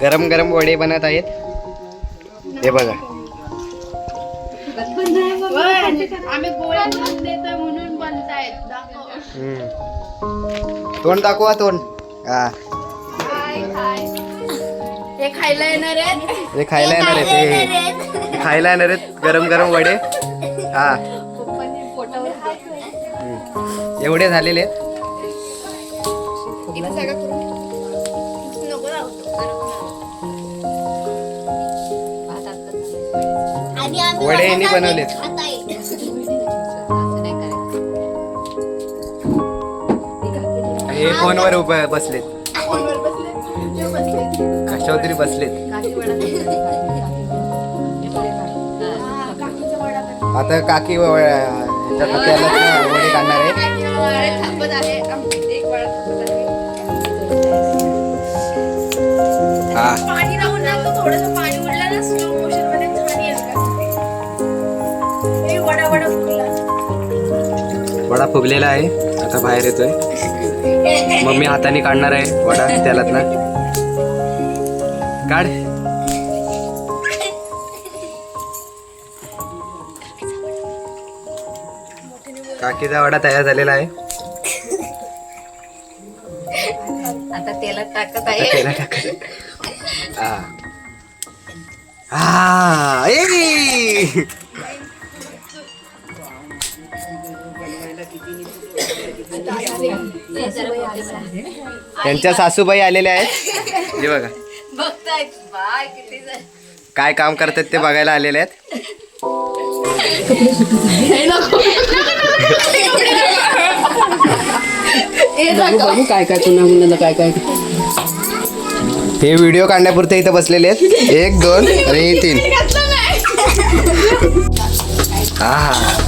गरम गरम वडे बनत आहेत. हे बघा. तोंड दाखवा तोंड. हा. हे खायला येणार आहेत? हे खायला येणार आहेत. हे- खायला येणार आहेत गरम गरम वडे. हा. एवढे झालेले आहेत. वडे यांनी बनवलेत. हे फोनवर उभे बसलेत. फोनवर बसले ते बसले कशावर तरी बसलेत. आता काकी व- वडे काढणार आहे काकी वडा थापत आहे. आमची एक वडा थापत आहे. हा. पाणी लावून ना तो थोडंसं पाणी वडा फुगलेला आहे. आता बाहेर येतोय. मम्मी हाताने काढणार आहे वडा त्यालात ना काढ. काकीचा वडा तयार झालेला आहे. आता तेलात टाकत आहे. हा. हा त्यांच्या सासूबाई आलेल्या आहेत. हे बघा. बघतायत. बाय किती जण. काय काम करतात ते बघायला आलेले आहेत? बघू काय काय पुन्हा मुलाला काय काय? हे व्हिडिओ काढण्यापुरते इथं बसलेले आहेत. एक दोन आणि तीन. हा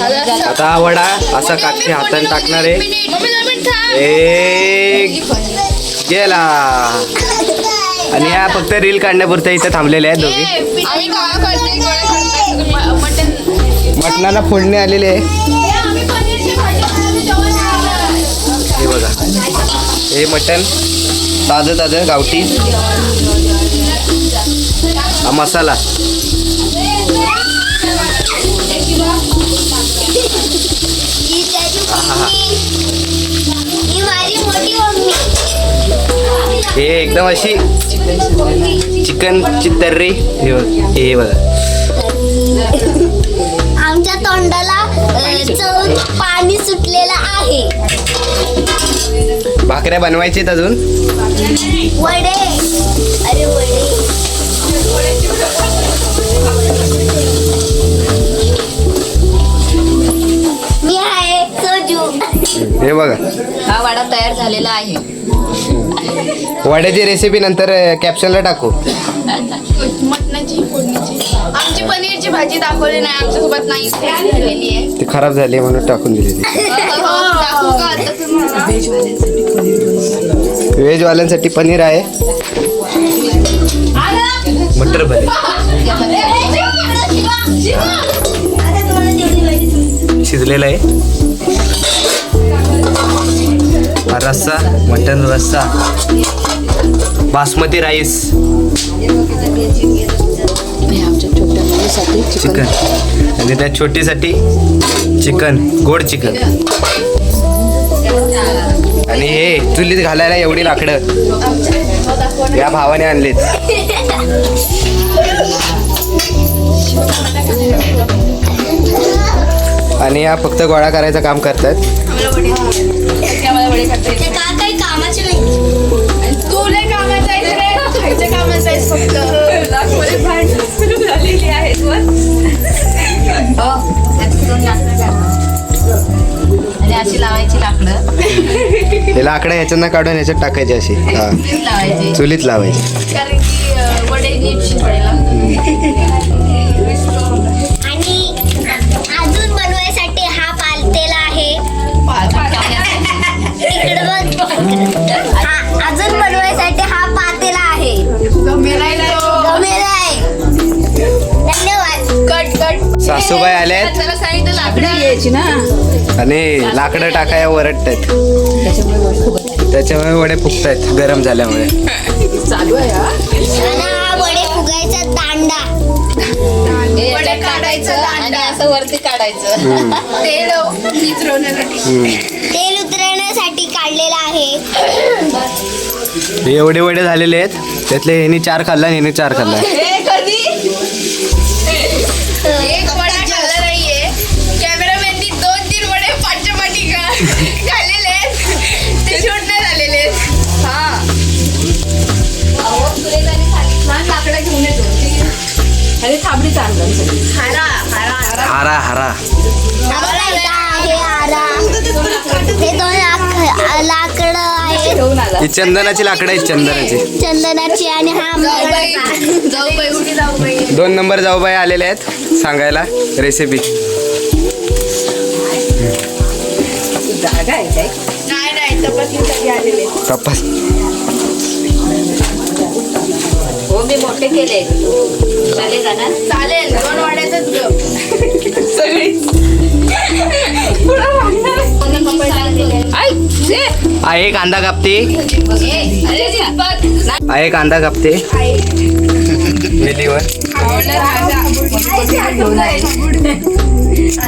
आता हा वडा असा काठी हाताने टाकणार आहे. एक. गेला. आणि ह्या फक्त रील काढण्यापुरते इथं थांबलेले आहेत दोघी. मटणाला फोडणी आलेले आहे. हे बघा. हे मटण ताजं ताजं गावठी. हा मसाला. ही माझी मोठी मम्मी हे एकदम अशी चिकनची तर्री हे बघ हे बघा. आमच्या तोंडाला पाणी सुटलेलं आहे. भाकऱ्या बनवायच्यात अजून? वडे. अरे वडे. हे बघा. हा वडा तयार झालेला आहे. वड्याची रेसिपी नंतर कॅप्शनला टाकू. मटणाची फोडणीची. आमची पनीरची भाजी दाखवली नाही आमच्यासोबत नाही झालेली आहे. ती खराब झाली म्हणून टाकून दिली ती. दाखवू का आता तुम्हाला व्हेजवाल्यांसाठी पनीर आहे. मटर भले. शिजलेलं आहे. हा रस्सा मटन रस्सा बासमती राईस. चिकन. आणि त्या छोटीसाठी चिकन गोड चिकन. आणि हे चुलीत घालायला एवढी लाकडं. या भावाने आणलीत. आणि या फक्त गोळा करायचं काम करतात. हो लाकडं टाका. आणि अशी लावायची लाकडं. हे लाकडं ह्याच्यानं काढून ह्याच्यात टाकायचे असे हा. लावायचे. चुलीत लावायचे. कारण की वडे नीट सासूबाई आल्यात. त्याला सांगितलं लाकडं. यायची ना. आणि लाकडं टाकाया वरटतायत त्याच्यामुळे वडे फुगत नाही. त्याच्यामुळे वडे फुगतायत गरम झाल्यामुळे. चालू आहे हा. आणि हा वडे फुगायचा दांडा. वडे काढायचं आणि दांडा. असं वरती काढायचं. तेल विचरवण्यासाठी तेल उतरवण्यासाठी काढलेला आहे. हे एवढे वडे झालेले आहेत. त्यातले ह्यानी चार खाल्ला आणि ह्यानी चार खाल्ला. हे हारा हारा. हारा हारा आम्हाला इथं आहे आरा हे दोन लाक- लाकडं आहेत. ही चंदनाची लाकडं आहेत चंदनाची. चंदनाची आणि हा दोन नंबर जाऊबाई आलेले आहेत सांगायला. रेसिपी आहे तपास मी मोठे केले. चालेल का ना चालेल दोन सगळी आहे कांदा कापते. आहे कांदा कापते. वेलीवर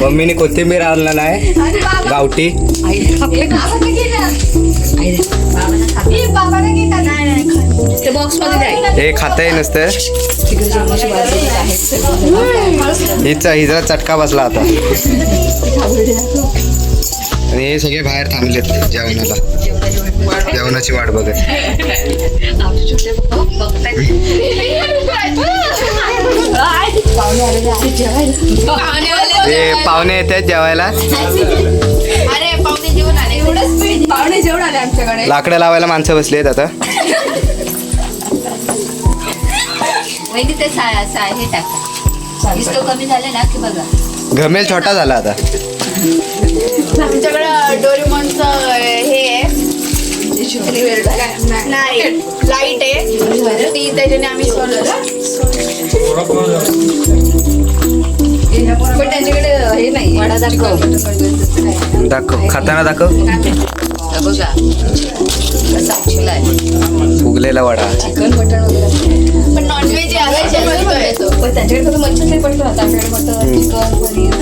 मम्मीने कोथिंबीर आणला. नाही. गावठी. ते बॉक्समध्ये जाईल हे खाताही नसतं. हिचा हिचा चटका बसला आता. आणि हे सगळे बाहेर थांबलेत जेवणाला. जेवणाची वाट बघत. ते पाहुणे येत आहेत जेवायला. अरे पाहुणे जेवण आले आमच्याकडे? लाकडं लावायला माणसं बसली आहेत आता. वहिनी ते सा- सा- हे टाक. इस्तो कमी झाले ना की बघा. घमेल छोटा झाला आता. आमच्याकडं डोरेमॉनचं हे आहे. नाही लाइट आहे. ती त्याच्याने आम्ही सोडलं पण त्यांच्याकडे हे नाही दाखव दाखव. खाताना दाखव. बघा. कसा फुगलेला वडा. चिकन मटण वगैरे पण नॉनव्हेज आहे पण त्यांच्याकडे फक्त मच्छी पडतो आपल्याकडे मटण चिकन पनीर.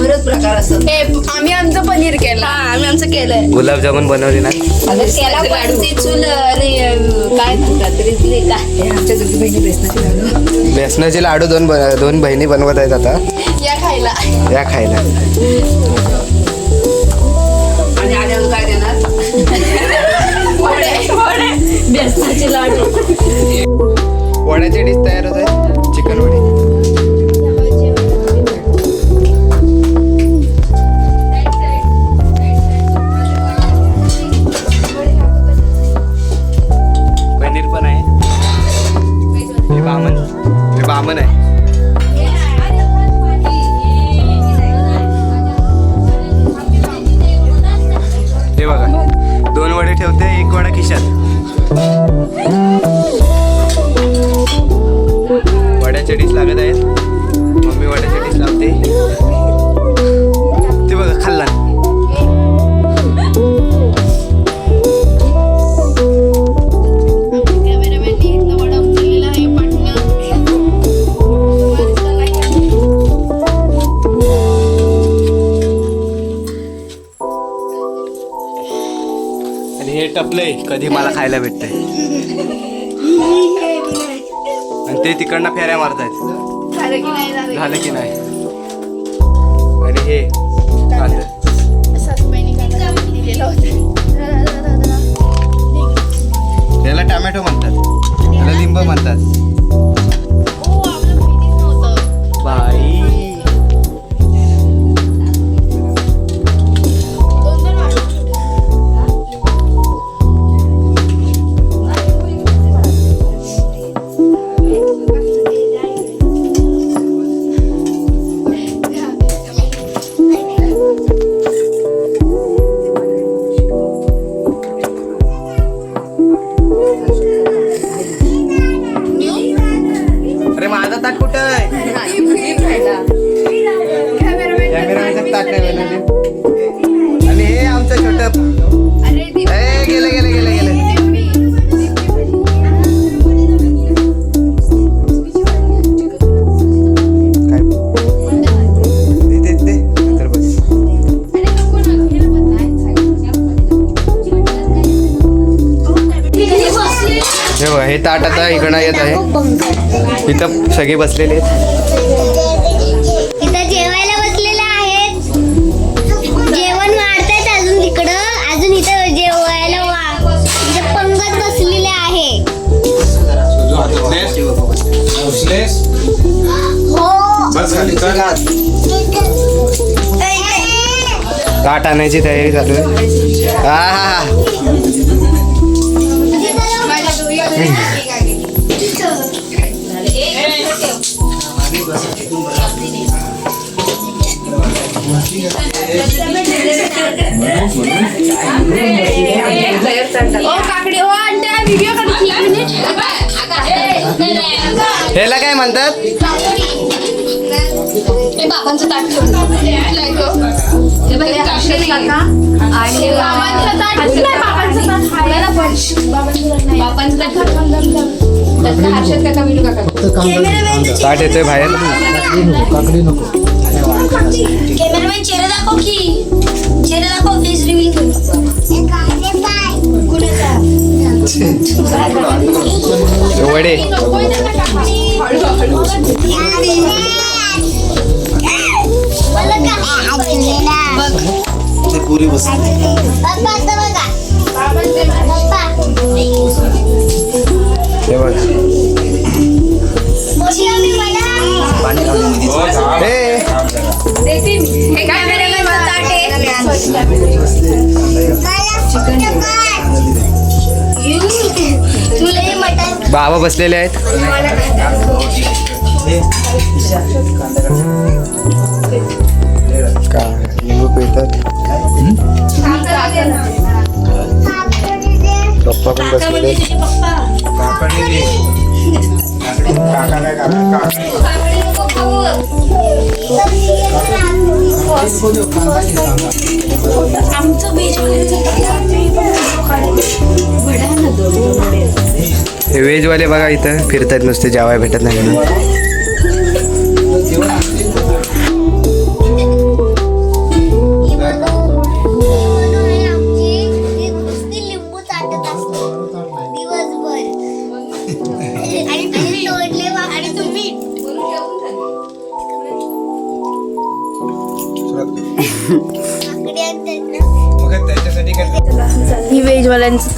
बरेच प्रकार असतात. हे आम्ही आमचं पनीर केलं. आम्ही आमचं केलंय. गुलाबजामुन बनवली ना? त्याला चूल काय म्हणतात रिजली का हे आमच्या दोघी बहिणी बेसनाचे लाडू. बेसनाचे लाडू दोन दोन बहिणी बनवत आहेत आता. या खायला. या खायला. आणि आल्यावर काय देणार? वडे वडे. बेसनाचे लाडू. वड्याचे डिश तयार होत आहेत. चिकन वडी. कधी मला खायला भेटतंय. आणि ते तिकडनं फेऱ्या मारतायत. झालं की नाही झालं झालं की नाही. आणि हे हे ताट आता इकडं येत आहे. इथं सगळे बसलेले आहेत. इथं जेवायला बसलेले आहेत. जेवण वाढतायत अजून तिकडं अजून इथं जेवायला इथं पंगत बसलेले आहे. हो. ताट आणायची तयारी चालू आहे. हा हा हा. ह्याला काय म्हणतात? बाबांचं ताट. ठेवून आणि बाबांचं ताट येतोय बाहेर. कॅमेरामॅन चेहरा दाखव की. चेहरा दाखव फेस रिव्हिंग वडे पुरी बस. बघ. हे बाबा बसलेले आहेत. का लिंबू पिळतात पप्पा पण बसलेले. हे व्हेजवाले बघा इथं. फिरतात नुसते जेवाय भेटत नाही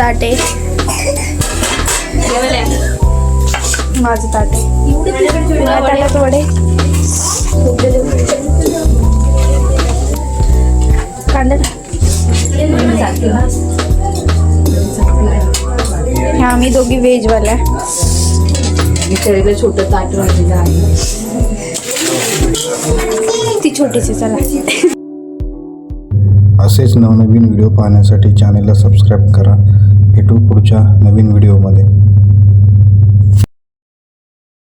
ताट. आहे माझं ताट. आहे ताटात वडे. कांदा. ह्या आम्ही दोघी व्हेजवाल्या. बिचारीला छोटं ताट वाढलेलं आहे ती छोटीशी चला. असेच नवनवीन व्हिडिओ पाहण्यासाठी चॅनेलला सबस्क्राईब करा. भेटू पुढच्या नवीन व्हिडिओमध्ये.